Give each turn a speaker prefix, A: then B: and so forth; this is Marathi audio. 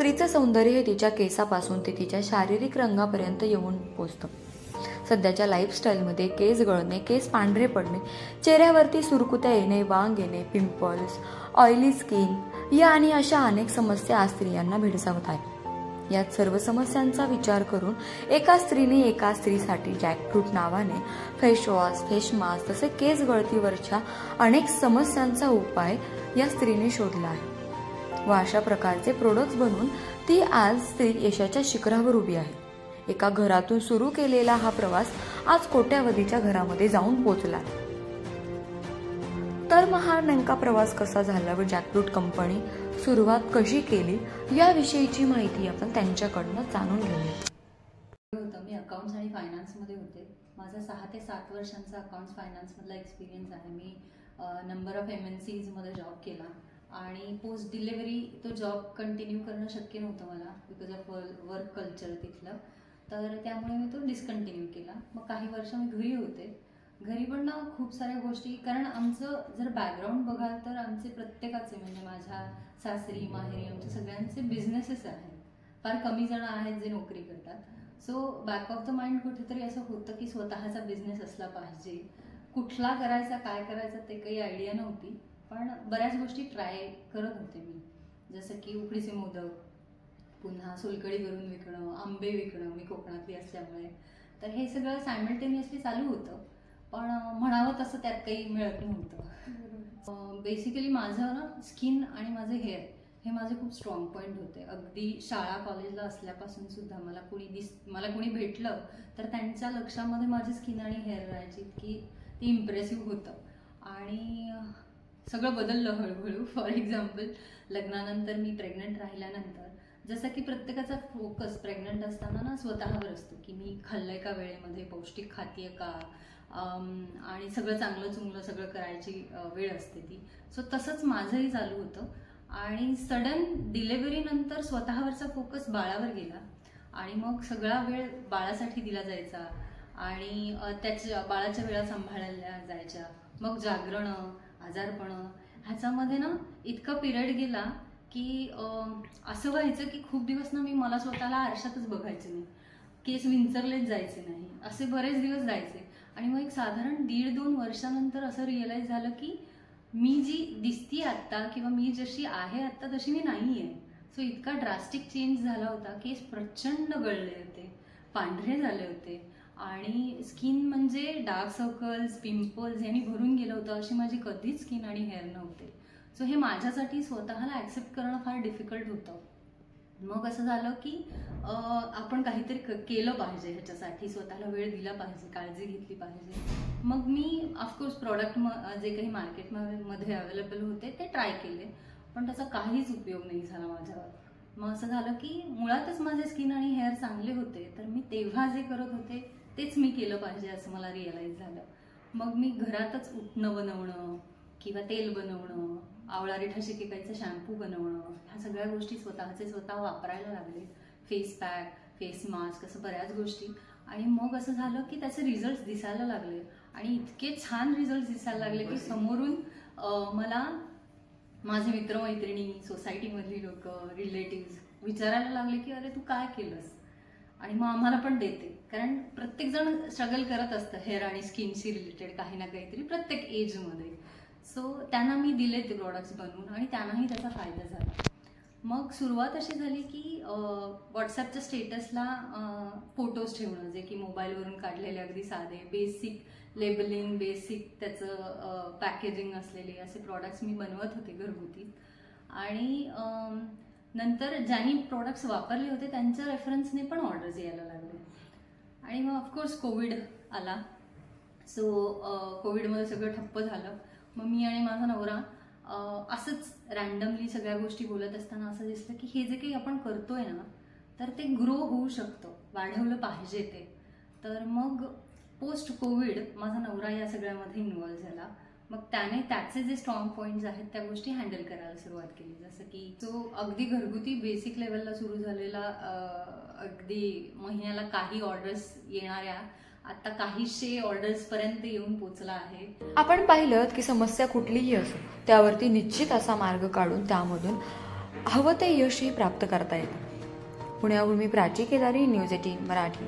A: स्त्रीचं सौंदर्य हे तिच्या केसापासून ते तिच्या शारीरिक रंगापर्यंत येऊन पोचतं. सध्याच्या लाईफस्टाईलमध्ये केस गळणे केस पांढरे पडणे चेहऱ्यावरती सुरकुत्या येणे वांग येणे पिंपल्स ऑइली स्किन या आणि अशा अनेक समस्या आज स्त्रियांना भेडसावत आहेत. यात सर्व समस्यांचा विचार करून एका स्त्रीने एका स्त्रीसाठी जॅकफ्रूट नावाने फेशवॉश फेस मास्क तसे केस गळतीवरच्या अनेक समस्यांचा उपाय या स्त्रीने शोधला आहे. व अशा प्रकारचे प्रोडक्ट्स बनवून ती आज स्त्री यशाच्या शिखरावर उभी आहे. एका घरातून सुरू केलेला हा प्रवास आज कोट्यावधीच्या घरामध्ये जाऊन पोचला. तर मग हा नेमका प्रवास कसा झाला व जॅकफ्रूट कंपनी सुरुवात कशी केली याविषयीची माहिती आपण त्यांच्याकडनं जाणून घेऊया.
B: होतं मी अकाउंट्स आणि फायनान्समध्ये होते. माझा सहा ते सात वर्षांचा अकाउंट्स फायनान्समधला एक्सपिरियन्स आहे. मी नंबर ऑफ एम एन सीजमध्ये जॉब केला. आणि पोस्ट डिलेवरी तो जॉब कंटिन्यू करणं शक्य नव्हतं मला बिकॉज ऑफ वर्क कल्चर तिथलं. तर त्यामुळे मी तो डिस्कंटिन्यू केला. मग काही वर्ष मी घरी होते. घरी पण ना खूप साऱ्या गोष्टी कारण आमचं जर बॅकग्राऊंड बघाल तर आमचे प्रत्येकाचे म्हणजे माझ्या सासरी माहेरी आमच्या सगळ्यांचे बिझनेसेस आहेत. फार कमी जण आहेत जे नोकरी करतात. So back of the mind कुठेतरी असं होतं की स्वतःचा बिझनेस असला पाहिजे. कुठला करायचा काय करायचा ते काही आयडिया नव्हती. पण बऱ्याच गोष्टी ट्राय करत होते मी. जसं की उकडीचे मोदक पुन्हा सोलकडी करून विकणं आंबे विकणं मी कोकणातली असल्यामुळे. तर हे सगळं सायमल्टेनियसली चालू होतं. पण म्हणावं तसं त्यात काही मिळत नव्हतं. बेसिकली माझं ना स्किन आणि माझे हेअर हे माझे खूप स्ट्रॉंग पॉईंट होते. अगदी शाळा कॉलेजला असल्यापासून सुद्धा मला कुणी दिस मला कुणी भेटलं तर त्यांच्या लक्षामध्ये माझी स्किन आणि हेअर राहायची की ती इम्प्रेसिव्ह होतं. आणि सगळं बदललं हळूहळू. फॉर एक्झाम्पल लग्नानंतर मी प्रेग्नंट राहिल्यानंतर जसं की प्रत्येकाचा फोकस प्रेग्नंट असताना ना स्वतःवर असतो की मी खाल्लंय का वेळेमध्ये पौष्टिक खातीय का? आणि सगळं चांगलं चुंगलं सगळं करायची वेळ असते ती. सो तसंच माझंही चालू होतं. आणि सडन डिलेव्हरीनंतर स्वतःवरचा फोकस बाळावर गेला. आणि मग सगळा वेळ बाळासाठी दिला जायचा. आणि त्याच्या बाळाच्या वेळा सांभाळल्या जायच्या. मग जागरणं आजारपण ह्याच्यामध्ये ना इतका पिरियड गेला की असं व्हायचं की खूप दिवस ना मी मला स्वतःला आरशातच बघायचे नाही. केस विंचरलेच जायचे नाही. असे बरेच दिवस जायचे. आणि मग एक साधारण दीड दोन वर्षानंतर असं रिअलाईज झालं की मी जी दिसती आत्ता किंवा मी जशी आहे आत्ता तशी मी नाही आहे सो इतका ड्रास्टिक चेंज झाला होता. केस प्रचंड गळले होते. पांढरे झाले होते. आणि स्किन म्हणजे डार्क सर्कल्स पिंपल्स यांनी भरून गेलं होतं अशी माझी कधीच स्किन आणि हेअर नव्हते. सो हे माझ्यासाठी स्वतःला ॲक्सेप्ट करणं फार डिफिकल्ट होतं. मग असं झालं की आपण काहीतरी केलं पाहिजे ह्याच्यासाठी स्वतःला वेळ दिला पाहिजे काळजी घेतली पाहिजे. मग मी ऑफकोर्स प्रॉडक्ट म जे काही मार्केटमध्ये अवेलेबल होते ते ट्राय केले पण त्याचा काहीच उपयोग नाही झाला माझ्यावर. मग असं झालं की मुळातच माझे स्किन आणि हेअर चांगले होते तर मी तेव्हा जे करत होते तेच मी केलं पाहिजे असं मला रिअलाईज झालं. मग मी घरातच उठणं बनवणं किंवा तेल बनवणं आवळा ठशे शिकेकायचं शॅम्पू बनवणं ह्या सगळ्या गोष्टी स्वतःचे स्वतः वापरायला लागले. फेस पॅक फेस मास्क असं बऱ्याच गोष्टी. आणि मग असं झालं की त्याचे रिझल्ट दिसायला लागले. आणि इतके छान रिझल्ट दिसायला लागले की समोरून मला माझे मित्रमैत्रिणी सोसायटीमधली लोक रिलेटिव्ह विचारायला लागले की अरे तू काय केलंस? आणि मग आम्हाला पण देते. कारण प्रत्येक जण स्ट्रगल करत असतं हेअर आणि स्किनशी रिलेटेड काही ना काहीतरी प्रत्येक एजमध्ये सो त्यांना मी दिले ते प्रॉडक्ट्स बनवून आणि त्यांनाही त्याचा फायदा झाला. मग सुरुवात अशी झाली की व्हॉट्सॲपच्या स्टेटसला फोटोज ठेवणं. जे की मोबाईलवरून काढलेले अगदी साधे बेसिक लेबलिंग बेसिक त्याचं पॅकेजिंग असलेले असे प्रॉडक्ट्स मी बनवत होते घरगुती. आणि नंतर ज्यांनी प्रोडक्ट्स वापरले होते त्यांच्या रेफरन्सने पण ऑर्डर्स यायला लागले. आणि मग ऑफकोर्स कोविड आला. सो कोविडमध्ये सगळं ठप्प झालं. मग मी आणि माझा नवरा असंच रॅन्डमली सगळ्या गोष्टी बोलत असताना असं दिसलं की हे जे काही आपण करतोय ना तर ते ग्रो होऊ शकतं. वाढवलं पाहिजे ते. तर मग पोस्ट कोविड माझा नवरा या सगळ्यामध्ये इन्वॉल्व्ह झाला. मग त्याने त्याचे जे स्ट्रॉंग पॉईंट्स आहेत त्या गोष्टी हँडल करायला सुरुवात केली. जसं की तो अगदी घरगुती बेसिक लेवलला सुरू झालेला अगदी महिन्याला काही ऑर्डर्स येणाऱ्या आता काहीशे ऑर्डर्स पर्यंत येऊन पोचला आहे.
A: आपण पाहिलं की समस्या कुठलीही असो त्यावरती निश्चित असा मार्ग काढून त्यामधून हवं ते यशही प्राप्त करता येतं. पुण्याहून मी प्राची केदारी न्यूज एटीन मराठी.